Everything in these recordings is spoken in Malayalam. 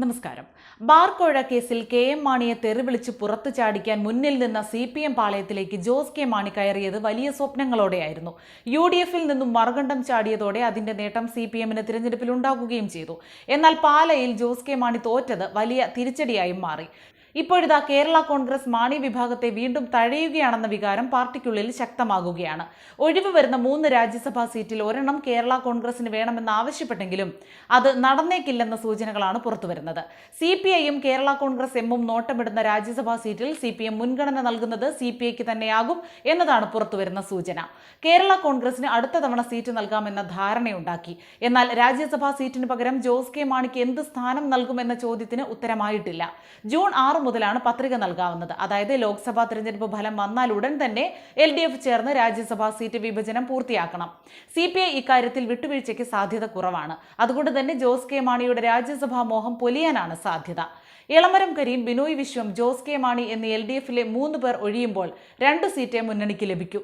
നമസ്കാരം. ബാർക്കോഴ കേസിൽ കെ എം മാണിയെ തെറിവിളിച്ച് പുറത്തു ചാടിക്കാൻ മുന്നിൽ നിന്ന സി പി എം പാളയത്തിലേക്ക് ജോസ് കെ മാണി കയറിയത് വലിയ സ്വപ്നങ്ങളോടെയായിരുന്നു. യു ഡി എഫിൽ നിന്നും മറുകണ്ഠം ചാടിയതോടെ അതിന്റെ നേട്ടം സി പി എമ്മിന് തിരഞ്ഞെടുപ്പിൽ ഉണ്ടാകുകയും ചെയ്തു. എന്നാൽ പാലയിൽ ജോസ് കെ മാണി തോറ്റത് വലിയ തിരിച്ചടിയായും മാറി. ഇപ്പോഴിതാ കേരള കോൺഗ്രസ് മാണി വിഭാഗത്തെ വീണ്ടും തഴയുകയാണെന്ന വികാരം പാർട്ടിക്കുള്ളിൽ ശക്തമാകുകയാണ്. ഒഴിവ് വരുന്ന മൂന്ന് രാജ്യസഭാ സീറ്റിൽ ഒരെണ്ണം കേരള കോൺഗ്രസിന് വേണമെന്ന് ആവശ്യപ്പെട്ടെങ്കിലും അത് നടന്നേക്കില്ലെന്ന സൂചനകളാണ് പുറത്തുവരുന്നത്. സി പി ഐയും കേരള കോൺഗ്രസ് എമ്മും നോട്ടമിടുന്ന രാജ്യസഭാ സീറ്റിൽ സി പി എം മുൻഗണന നൽകുന്നത് സി പി ഐക്ക് തന്നെയാകും എന്നതാണ് പുറത്തുവരുന്ന സൂചന. കേരള കോൺഗ്രസിന് അടുത്ത തവണ സീറ്റ് നൽകാമെന്ന ധാരണയുണ്ടാക്കി. എന്നാൽ രാജ്യസഭാ സീറ്റിന് പകരം ജോസ് കെ മാണിക്ക് എന്ത് സ്ഥാനം നൽകുമെന്ന ചോദ്യത്തിന് ഉത്തരമായിട്ടില്ല. ജൂൺ ആറ് മുതലാണ് പത്രിക നൽകാവുന്നത്. അതായത് ലോക്സഭാ തെരഞ്ഞെടുപ്പ് ഫലം വന്നാൽ ഉടൻ തന്നെ എൽ ഡി എഫ് ചേർന്ന് രാജ്യസഭാ സീറ്റ് വിഭജനം പൂർത്തിയാക്കണം. സി പി ഐ ഇക്കാര്യത്തിൽ വിട്ടുവീഴ്ചയ്ക്ക് സാധ്യത കുറവാണ്. അതുകൊണ്ട് തന്നെ ജോസ് കെ മാണിയുടെ രാജ്യസഭാ മോഹം പൊലിയാനാണ് സാധ്യത. ഇളമരം കരീം ബിനോയ് വിശ്വം ജോസ് കെ മാണി എന്നീ എൽ ഡി എഫിലെ മൂന്ന് പേർ ഒഴിയുമ്പോൾ രണ്ട് സീറ്റേ മുന്നണിക്ക് ലഭിക്കൂ.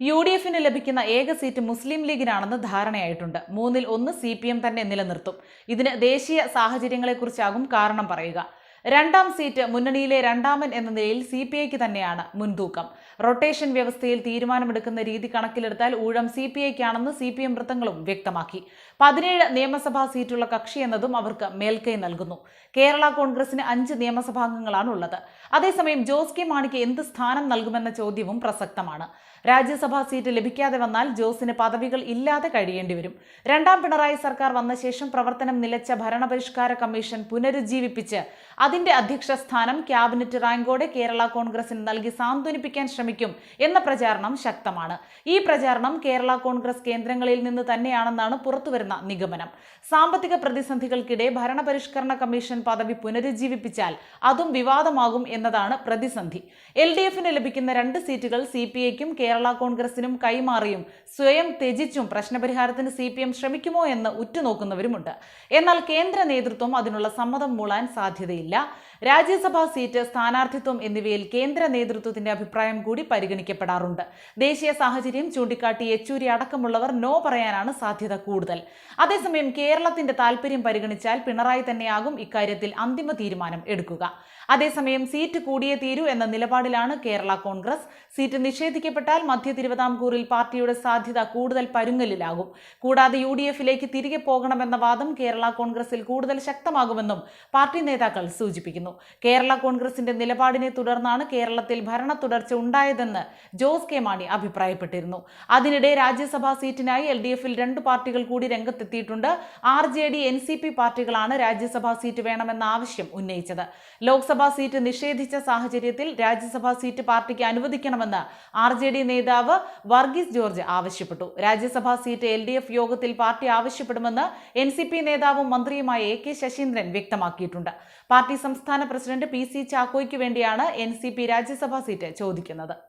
യു ഡി എഫിന് ലഭിക്കുന്ന ഏക സീറ്റ് മുസ്ലിം ലീഗിനാണെന്ന് ധാരണയായിട്ടുണ്ട്. മൂന്നിൽ ഒന്ന് സി പി എം തന്നെ നിലനിർത്തും. ഇതിന് ദേശീയ സാഹചര്യങ്ങളെക്കുറിച്ചാകും കാരണം പറയുക. രണ്ടാം സീറ്റ് മുന്നണിയിലെ രണ്ടാമൻ എന്ന നിലയിൽ സി പി ഐക്ക് തന്നെയാണ് മുൻതൂക്കം. റൊട്ടേഷൻ വ്യവസ്ഥയിൽ തീരുമാനമെടുക്കുന്ന രീതി കണക്കിലെടുത്താൽ ഊഴം സി പി ഐക്കാണെന്ന് സി പി എം വൃത്തങ്ങളും വ്യക്തമാക്കി. പതിനേഴ് നിയമസഭാ സീറ്റുള്ള കക്ഷി എന്നതും അവർക്ക് മേൽക്കൈ നൽകുന്നു. കേരള കോൺഗ്രസിന് അഞ്ച് നിയമസഭാംഗങ്ങളാണ് ഉള്ളത് അതേസമയം ജോസ് കെ മാണിക്ക് എന്ത് സ്ഥാനം നൽകുമെന്ന ചോദ്യവും പ്രസക്തമാണ്. രാജ്യസഭാ സീറ്റ് ലഭിക്കാതെ വന്നാൽ ജോസിന് പദവികൾ ഇല്ലാതെ കഴിയേണ്ടി വരും. രണ്ടാം പിണറായി സർക്കാർ വന്ന ശേഷം പ്രവർത്തനം നിലച്ച ഭരണപരിഷ്കാര കമ്മീഷൻ പുനരുജ്ജീവിപ്പിച്ച് അതിന്റെ അധ്യക്ഷ സ്ഥാനം ക്യാബിനറ്റ് റാങ്കോടെ കേരള കോൺഗ്രസിന് നൽകി സാന്ത്വനിപ്പിക്കാൻ ശ്രമിക്കും എന്ന പ്രചാരണം ശക്തമാണ്. ഈ പ്രചാരണം കേരള കോൺഗ്രസ് കേന്ദ്രങ്ങളിൽ നിന്ന് തന്നെയാണെന്നാണ് പുറത്തുവരുന്ന നിഗമനം. സാമ്പത്തിക പ്രതിസന്ധികൾക്കിടെ ഭരണപരിഷ്കരണ കമ്മീഷൻ പദവി പുനരുജ്ജീവിപ്പിച്ചാൽ അതും വിവാദമാകും എന്നതാണ് പ്രതിസന്ധി. എൽ ഡി എഫിന് ലഭിക്കുന്ന രണ്ട് സീറ്റുകൾ സി പി ഐക്കും കേരള കോൺഗ്രസിനും കൈമാറിയും സ്വയം ത്യജിച്ചും പ്രശ്നപരിഹാരത്തിന് സി പി എം ശ്രമിക്കുമോ എന്ന് ഉറ്റുനോക്കുന്നവരുമുണ്ട്. എന്നാൽ കേന്ദ്ര നേതൃത്വം അതിനുള്ള സമ്മതം മൂളാൻ സാധ്യതയില്ല. trabalhar രാജ്യസഭാ സീറ്റ് സ്ഥാനാർത്ഥിത്വം എന്നിവയിൽ കേന്ദ്ര നേതൃത്വത്തിന്റെ അഭിപ്രായം കൂടി പരിഗണിക്കപ്പെടാറുണ്ട്. ദേശീയ സാഹചര്യം ചൂണ്ടിക്കാട്ടി യെച്ചൂരി അടക്കമുള്ളവർ നോ പറയാനാണ് സാധ്യത കൂടുതൽ. അതേസമയം കേരളത്തിന്റെ താൽപര്യം പരിഗണിച്ചാൽ പിണറായി തന്നെയാകും ഇക്കാര്യത്തിൽ അന്തിമ തീരുമാനം എടുക്കുക. അതേസമയം സീറ്റ് കൂടിയേ തീരൂ എന്ന നിലപാടിലാണ് കേരള കോൺഗ്രസ്. സീറ്റ് നിഷേധിക്കപ്പെട്ടാൽ മധ്യ തിരുവിതാംകൂറിൽ പാർട്ടിയുടെ സാധ്യത കൂടുതൽ പരുങ്ങലിലാകും. കൂടാതെ യു ഡി എഫിലേക്ക് തിരികെ പോകണമെന്ന വാദം കേരള കോൺഗ്രസിൽ കൂടുതൽ ശക്തമാകുമെന്നും പാർട്ടി നേതാക്കൾ സൂചിപ്പിക്കുന്നു. കേരള കോൺഗ്രസിന്റെ നിലപാടിനെ തുടർന്നാണ് കേരളത്തിൽ ഭരണ തുടർച്ച ഉണ്ടായതെന്ന് ജോസ് കെ മാണി അഭിപ്രായപ്പെട്ടിരുന്നു. അതിനിടെ രാജ്യസഭാ സീറ്റിനായി എൽ ഡി എഫിൽ രണ്ട് പാർട്ടികൾ കൂടി രംഗത്തെത്തിയിട്ടുണ്ട്. R J D N C P പാർട്ടികളാണ് രാജ്യസഭാ സീറ്റ് വേണമെന്ന ആവശ്യം ഉന്നയിച്ചത്. ലോക്സഭാ സീറ്റ് നിഷേധിച്ച സാഹചര്യത്തിൽ രാജ്യസഭാ സീറ്റ് പാർട്ടിക്ക് അനുവദിക്കണമെന്ന് ആർ ജെ ഡി നേതാവ് വർഗീസ് ജോർജ് ആവശ്യപ്പെട്ടു. Rajya Sabha seat L D F യോഗത്തിൽ പാർട്ടി ആവശ്യപ്പെടുമെന്ന് എൻ സി പി നേതാവും മന്ത്രിയുമായ എ കെ ശശീന്ദ്രൻ വ്യക്തമാക്കിയിട്ടുണ്ട്. പാർട്ടി സംസ്ഥാന പ്രസിഡന്റ് പി സി ചാക്കോയ്ക്ക് വേണ്ടിയാണ് N C P Rajya Sabha seat ചോദിക്കുന്നത്